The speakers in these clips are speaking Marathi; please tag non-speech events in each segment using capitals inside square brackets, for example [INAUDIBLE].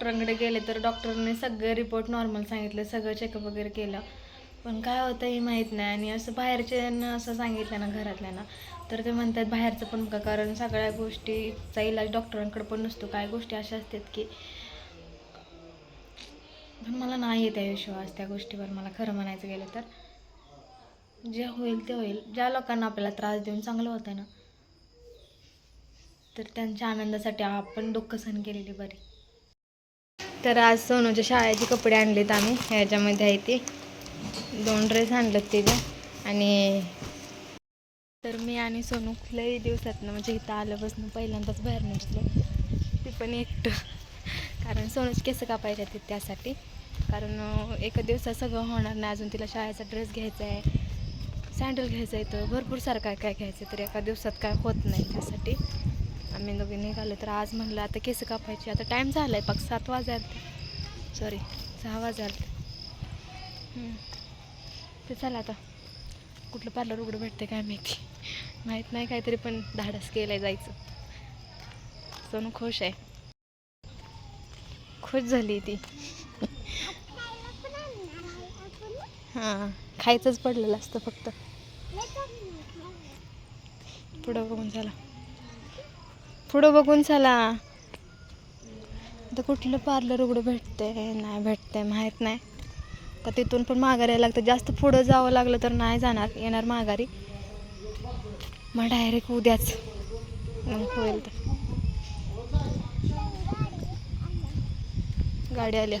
डॉक्टरांकडे गेले तर डॉक्टरने सगळे रिपोर्ट नॉर्मल सांगितले सगळं चेकअप वगैरे केलं. पण काय होतं हे माहीत नाही आणि असं बाहेरच्यांना असं सांगितलं ना घरातल्यांना तर ते म्हणतात बाहेरचं पण का कारण सगळ्या गोष्टीचा इलाज डॉक्टरांकडे पण नसतो. काय गोष्टी अशा असतात की पण मला नाही येत आहे विश्वास त्या गोष्टीवर. मला खरं म्हणायचं गेलं तर जे होईल ते होईल. ज्या लोकांना आपल्याला त्रास देऊन चांगलं होतं ना तर त्यांच्या आनंदासाठी आपण दुःख सहन केलेली बरी. तर आज सोनूच्या शाळेचे कपडे आणलेत आम्ही. ह्याच्यामध्ये आहे ते. दोन ड्रेस आणलेत तिथे. आणि तर मी आणि सोनू लई दिवसातनं म्हणजे इथं आल्यापासून पहिल्यांदाच बाहेर निघलो ती पण एकटं. कारण सोनूचे केस कापायचे आहेत त्यासाठी. कारण एका दिवसात सगळं होणार नाही. अजून तिला शाळेचा ड्रेस घ्यायचा आहे. सँडल घ्यायचं आहे तर भरपूर सारं काय काय घ्यायचं तर एका दिवसात काय होत नाही त्यासाठी. आम्ही दोघे निघालो तर आज म्हणलं आता केस कापायचे आता टाईम झाला आहे पाक सात वाजायला सॉरी सहा वाजायला ते चला आता. कुठलं पार्लर उघडं भेटते काय माहिती. माहीत नाही काहीतरी पण धाडस केलं आहे जायचं. सोनू खुश आहे. खुश झाली ती. हां खायचंच पडलेलं असतं फक्त. पुढं बघून झालं पुढं बघून चला. आता कुठलं पार्लर उघडं भेटते नाही भेटते माहीत नाही. का तिथून पण माघारी यायला लागतं. जास्त पुढं जावं लागलं तर नाही जाणार येणार माघारी. मग डायरेक्ट उद्याच. मग होईल तर. गाडी आल्या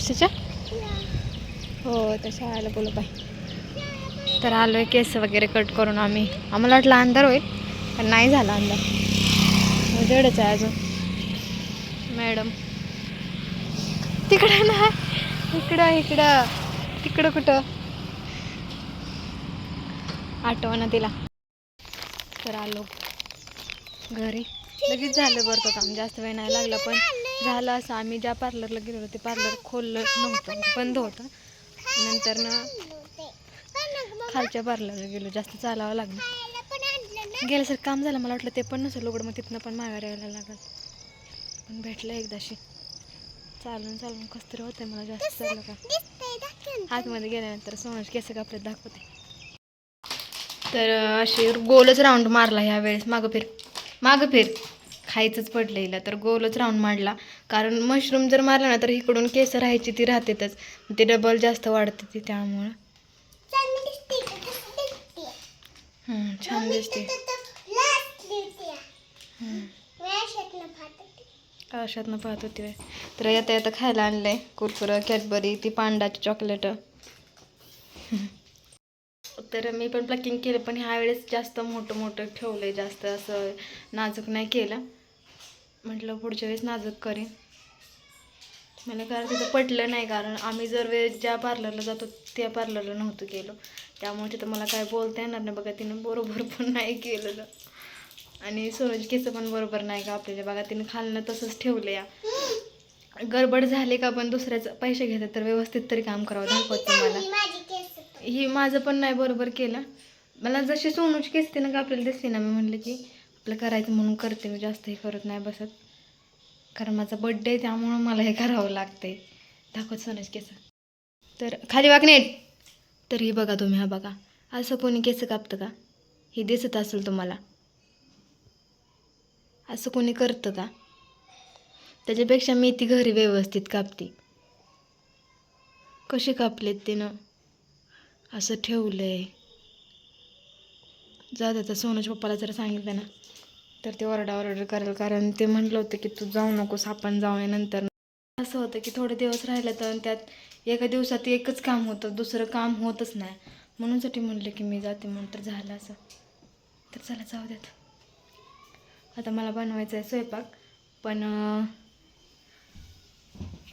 कशाच्या? हो त्या शाळेला बोलू बाई तर आलो आहे केस वगैरे कट करून आम्ही. आम्हाला वाटलं अंधार होईल पण नाही झाला अंधार. उजेडच आहे अजून. मॅडम. तिकडं नाही. इकडं इकडं. तिकडं कुठं? आठवणं तिला तर आलो. घरी. लगेच झालं बरं काम. जास्त वेळ नाही लागला पण झालं असं आम्ही ज्या पार्लरला गेलो ते पार्लर खोललं नव्हतं बंद होतं. नंतर ना खालच्या पार्लरला गेलो जास्त चालावं लागलं. गेलं सर काम झालं मला वाटलं ते पण नसेल उघडं मग तिथनं पण माघारी यायला लागल. पण भेटलं एकदाशी चालून चालून कसं तरी होतंय मला जास्त चाललं का? आतमध्ये गेल्यानंतर सोनच केस कापले दाखवते. तर अशी गोलच राऊंड मारला ह्या वेळेस. मागं फिर. मागं फिर. खायचंच पडलं हिला तर गोलच राऊंड मांडला कारण मशरूम जर मारला ना तर इकडून केस राहायची ती राहतेच ते डबल जास्त वाढते ती त्यामुळं. छान दिसते हम्म. पाहत होती बाई. तर येता येता खायला आणलंय कुरकुरं कॅडबरी ती पांडाची चॉकलेट तर मी पण प्लकिंग केलं पण ह्या वेळेस जास्त मोठं मोठं ठेवलंय जास्त असं नाजूक नाही केलं. म्हटलं पुढच्या वेळेस नाजूक करेन. मला कारण तिथं पटलं नाही कारण आम्ही जर वेळेस ज्या पार्लरला जातो त्या पार्लरला नव्हतं गेलो. त्यामुळे तिथं मला काय बोलता येणार नाही बघा तिनं बरोबर पण नाही केलेलं. आणि सोनूची केसं पण बरोबर नाही का आपल्याला? बघा तिने खालनं तसंच ठेवलं या गडबड झाली का पण दुसऱ्याचं पैसे घेतात तर व्यवस्थित तरी काम करावं दाखवते मला. ही माझं पण नाही बरोबर केलं. मला जशी सोनूची केस तिनं का आपल्याला दिसते ना मी म्हणलं की आपलं करायचं म्हणून करते मी जास्त हे करत नाही बसत. कारण माझा बड्डे आहे त्यामुळं मला हे करावं लागते दाखवत सोनूची केस तर खाली वागणे तर ही बघा तुम्ही हा बघा. असं कोणी केस कापतं का? हे दिसत असेल तुम्हाला. असं कोणी करतं का? त्याच्यापेक्षा मी ती घरी व्यवस्थित कापते. कशी कापलेत तिनं? असं ठेवलंय. जाऊ आता सोनूच्या पप्पाला जरा सांगितलं ना. तर ते ओरडा ऑर्डर करेल कारण ते म्हटलं होतं की तू जाऊ नकोस आपण जाऊया नंतर. असं होतं की थोडे दिवस राहिलं तर त्यात एका दिवसात एकच काम होतं दुसरं काम होतच नाही. म्हणूनसाठी म्हणलं की मी जाते म्हणून तर झालं असं. तर चला जाऊ द्यात. आता मला बनवायचं आहे स्वयंपाक पण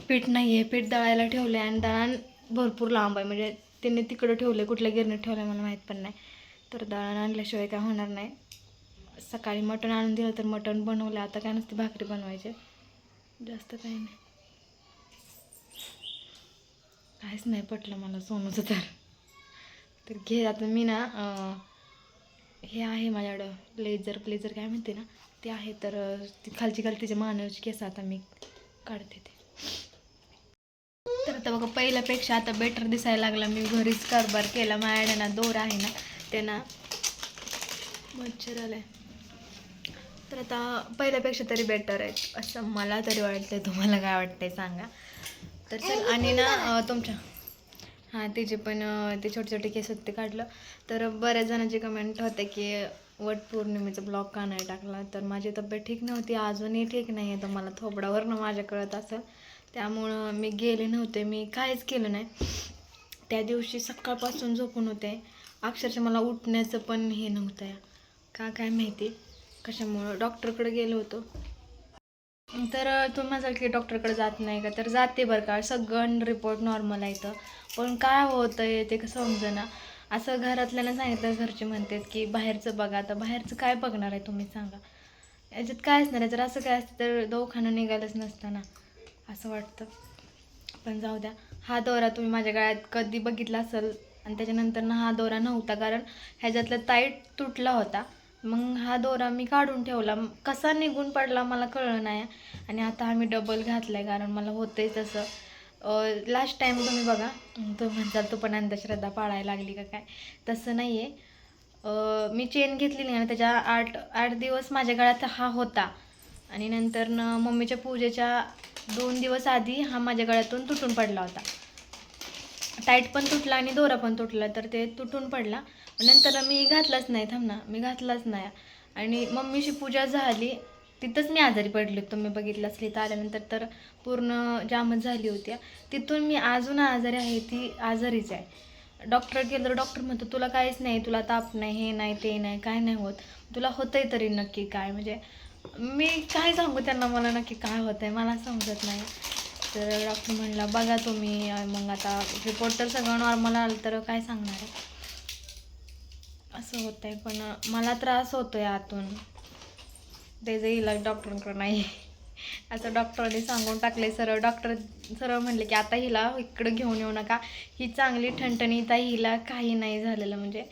पीठ नाही आहे. पीठ दळायला ठेवलं आहे आणि दळण भरपूर लांब आहे. म्हणजे त्यांनी तिकडं ठेवलं आहे कुठल्या गिरणीत ठेवलं आहे मला माहीत पण नाही. तर दळण आणल्याशिवाय काय होणार नाही. सकाळी मटण आणून दिलं तर मटण बनवलं. आता काय नसते भाकरी बनवायचे. जास्त काही नाही. काहीच नाही पटलं मला सोनूचं तर. तर घे आता मी ना हे आहे माझ्याकडं. ब्लेझर ब्लेझर काय म्हणते ना? ते आहे. तर ती खालची खाली तिच्या मानवची केस आता मी काढते ते. तर आता बघा पहिल्यापेक्षा आता बेटर दिसायला लागला. मी घरीच कारभार केला. माझ्याकडे ना दोर आहे ना ते ना मच्छर आलाय. तर आता पहिल्यापेक्षा तरी बेटर आहे असं मला तरी वाटतंय. तुम्हाला काय वाटतंय सांगा. तर चल आणि ना तुमच्या. हां तिचे पण ते छोटे छोटे केस होते ते काढलं. तर बऱ्याच जणांची कमेंट होते की वट पौर्णिमेचा ब्लॉग का नाही टाकला? तर माझी तब्येत ठीक नव्हती अजूनही ठीक नाही आहे तर मला थोबडावरनं माझ्या कळत असेल. त्यामुळं मी गेले नव्हते मी काहीच केलं नाही. त्या दिवशी सकाळपासून झोपून होते. अक्षरशः मला उठण्याचं पण हे नव्हतं. का काय माहिती? कशामुळं डॉक्टरकडे गेलो होतो. तर तुम्ही म्हणाल की डॉक्टरकडे जात नाही का? तर जाते बरं का. सगळं रिपोर्ट नॉर्मल आहे तर पण काय होतं आहे ते कसं समजेना? असं घरातल्यानं सांगितलं घरचे म्हणतात की बाहेरचं बघा. आता बाहेरचं काय बघणार आहे तुम्ही सांगा. याच्यात काय असणार आहे? जर असं काय असतं तर दवाखाना निघालंच नसताना असं वाटतं. पण जाऊ द्या. हा दौरा तुम्ही माझ्या गळ्यात कधी बघितला असेल? आणि त्याच्यानंतर ना हा दोरा नव्हता कारण ह्याच्यातला ताईट तुटला होता. मग हा दोरा मी काढून ठेवला. कसा निघून पडला मला कळलं नाही. आणि आता हा मी डबल घातला आहे कारण मला होतंय तसं. लास्ट टाईम तुम्ही बघा तो म्हणताल तो पण अंधश्रद्धा पाळायला लागली का काय? तसं नाही आहे मी चेन घेतलेली आणि त्याच्या आठ आठ दिवस माझ्या गळ्यात हा होता. आणि नंतर न मम्मीच्या पूजेच्या दोन दिवस आधी हा माझ्या गळ्यातून तुटून पडला होता. टाईट पण तुटला आणि दोरा पण तुटला तर ते तुटून पडला. नंतर मी घातलाच नाही थांब ना मी घातलाच नाही. आणि मम्मीची पूजा झाली तिथंच मी आजारी पडले तुम्ही बघितलं असली तर आल्यानंतर तर पूर्ण जामच झाली होती. तिथून मी अजून आजारी आहे ती आजारीच आहे. डॉक्टर गेलं तर डॉक्टर म्हणतो तुला काहीच नाही तुला ताप नाही हे नाही ते नाही काय नाही होत. तुला होतंय तरी नक्की काय? म्हणजे मी काय सांगू त्यांना मला नक्की काय होतं आहे मला समजत नाही. तर डॉक्टर म्हणला बघा तुम्ही मग आता रिपोर्ट तर सगळं नॉर्मल आलं तर काय सांगणार आहे? असं होत आहे पण मला त्रास होतो आहे आतून त्याचा इलाज डॉक्टरांकडे नाही. असं डॉक्टरांनी सांगून टाकले सरळ डॉक्टर सरळ म्हणले की आता हिला इकडं घेऊन येऊ नका. ही चांगली ठणठणीत आहे हिला काही नाही झालेलं. म्हणजे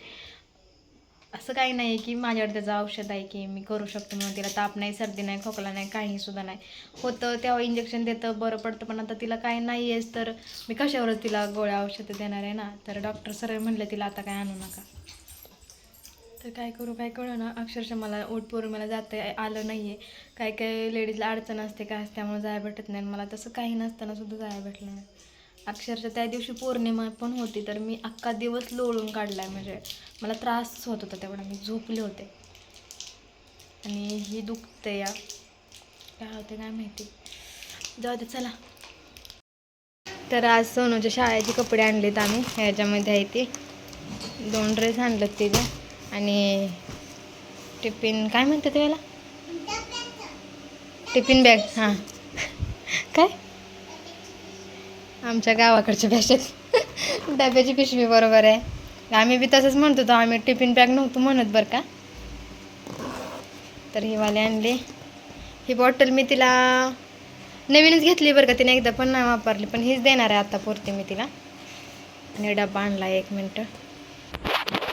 असं काही नाही आहे की माझ्यावर त्याचं औषध आहे की मी करू शकतो म्हणून तिला ताप नाही सर्दी नाही खोकला नाही काही सुद्धा नाही. होतं तेव्हा इंजेक्शन देतं बरं पडतं पण आता तिला काही नाही आहेच तर मी कशावरच तिला गोळ्या औषधं देणार आहे ना? तर डॉक्टर सरळ म्हणले तिला आता काय आणू नका. तर काय करू काय कळू ना अक्षरशः मला ओट मला जाता आलं नाही आहे काय काय लेडीजला अडचण असते काय असते त्यामुळे जायला भेटत नाही. आणि मला तसं काही नसताना सुद्धा जायला भेटलं नाही. अक्षरशः त्या दिवशी पौर्णिमा पण होती तर मी अख्खा दिवस लोळून काढला आहे म्हणजे मला त्रास होत होता तेवढा मी झोपले होते. आणि ही दुखते या. काय होते काय माहिती. जाऊ दे चला. तर आज सोनूच्या शाळेचे कपडे आणलेत आम्ही. ह्याच्यामध्ये आहे ते. दोन ड्रेस आणलेत तिथे आणि टिफिन काय म्हणते त्याला? टिफिन बॅग हां काय आमच्या गावाकडच्या भाषेत डब्याची पिशवी बरोबर आहे. आम्ही बी तसंच म्हणत होतो आम्ही टिफिन बॅग नव्हतो म्हणत बरं का. तर ही वाले आणली. ही बॉटल मी तिला नवीनच घेतली बरं का तिने एकदा पण नाही वापरली पण हीच देणार आहे आता पुरती मी तिला. आणि डब्बा आणला एक मिनटं.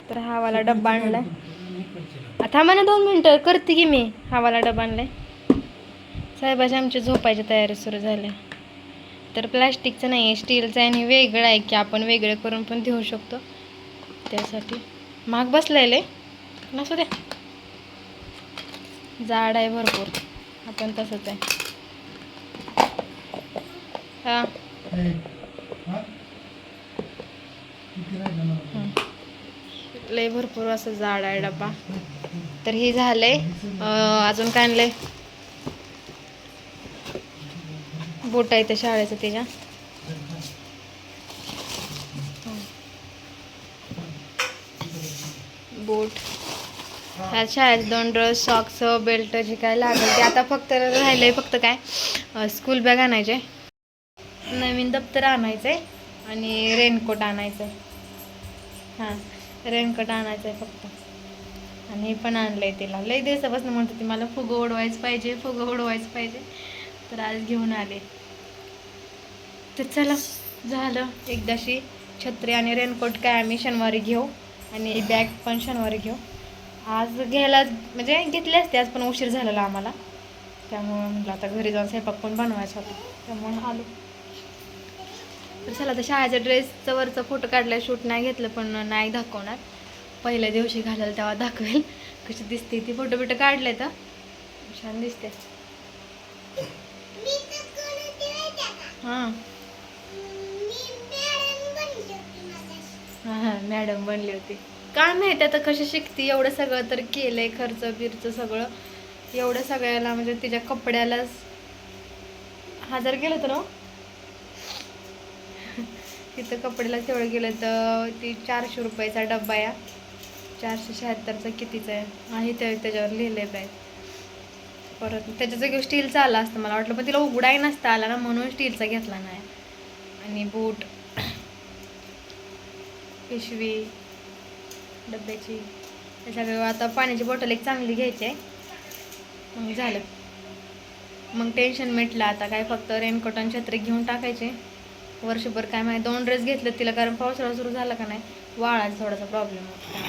तर हा वाला डब्बा आणलाय. आता थांबा ना दोन मिनटं करते की मी. हा वाला डब्बा आणलाय. साहेबाची आमची झोपायची तयारी सुरू झाली. तर प्लॅस्टिकचं नाही आहे स्टीलचं आहे आणि वेगळं आहे की आपण वेगळं करून पण देऊ शकतो. त्यासाठी. महाग बसलाय नसू द्या. जाड आहे भरपूर. आपण तसंच आहे. हां. हं. लय भरपूर असं जाड आहे डबा तर हे झालंय अजून काय आणलंय? बोट आहे त्या शाळेचं त्याच्या बोट. ह्या शाळेत दोन ड्रेस सॉक्स बेल्ट जे काय लागेल ते आता फक्त राहिलंय फक्त काय स्कूल बॅग आणायचे. नवीन दप्तर आणायचं आहे आणि रेनकोट आणायचं आहे हां रेनकोट आणायचं आहे फक्त. आणि हे पण आणलं आहे तिला. लई दिवसापासून म्हणते ती मला फुगं उडवायचं पाहिजे फुगं उडवायचं पाहिजे. तर आज घेऊन आले. तर चला झालं. एकदाशी छत्री आणि रेनकोट काय आम्ही शनिवारी घेऊ आणि बॅग पण शनिवारी घेऊ. आज घ्यायला म्हणजे घेतले असते आज पण उशीर झालेला आम्हाला. त्यामुळं म्हटलं आता घरी जाऊन स्वयंपाक पण बनवायचा होता. त्यामुळं आलो. तर चला आता शाळेच्या ड्रेसचं वरचा फोटो काढलाय. शूट नाही घेतलं पण नाही दाखवणार. पहिल्या दिवशी घालायला तेव्हा दाखवेल. कशी दिसते ती फोटो बिटो काढले तर. छान दिसते. हां. [LAUGHS] मॅडम बनली होती. काय माहिती आता कशी शिकते एवढं सगळं तर केलंय खर्च बिर्च सगळं. एवढं सगळ्याला म्हणजे तिच्या कपड्यालाच हजार गेलं तर हो? [LAUGHS] तिथं कपड्याला तेवढं गेलं तर ती चारशे रुपयाचा डब्बा या. चारशे शहात्तरचा कितीचा आहे? आहे ते त्याच्यावर लिहिले आहे बॅग. परत त्याच्या जागी स्टीलचा आला असतं मला वाटलं पण तिला उघडाही नसता आला ना म्हणून स्टीलचा घेतला नाही. आणि बूट पिशवी डब्याची. हे सगळं आता पाण्याची बॉटल एक चांगली घ्यायची आहे. मग झालं. मग टेन्शन मिटलं आता. काय फक्त रेनकोट आणि छत्री घेऊन टाकायचे. वर्षभर काय माहिती दोन ड्रेस घेतले तिला कारण पावसाळा सुरू झाला का नाही वाळाचा थोडासा प्रॉब्लेम होता.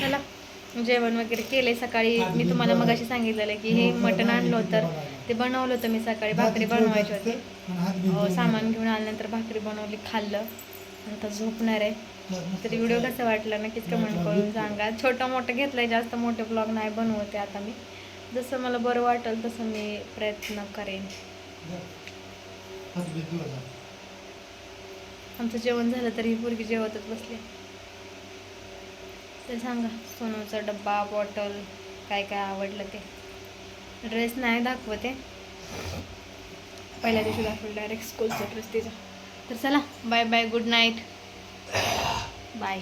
चला जेवण वगैरे केले सकाळी. मी तुम्हाला मगाशी सांगितलेलं की हे मटण आणलं होतं ते बनवलं होतं मी सकाळी. भाकरी बनवायची होती. हो, सामान घेऊन आल्यानंतर भाकरी बनवली खाल्लं. आता झोपणार आहे. तरी व्हिडिओ कसा वाटला नक्कीच कमेंट करून सांगा. छोटं मोठं घेतलंय जास्त मोठे ब्लॉग नाही बनवते आता मी. जसं मला बरं वाटेल तसं मी प्रयत्न करेन. आमचं जेवण झालं तरी ही पोरगी जेवतच बसली. तर सांगा सोनूचा डब्बा बॉटल काय काय आवडलं ते. ड्रेस नाही दाखवते पहिल्या दिवशी दाखवलं डायरेक्ट स्कूलचा ड्रेस तिचा. तर चला bye bye good night. Bye.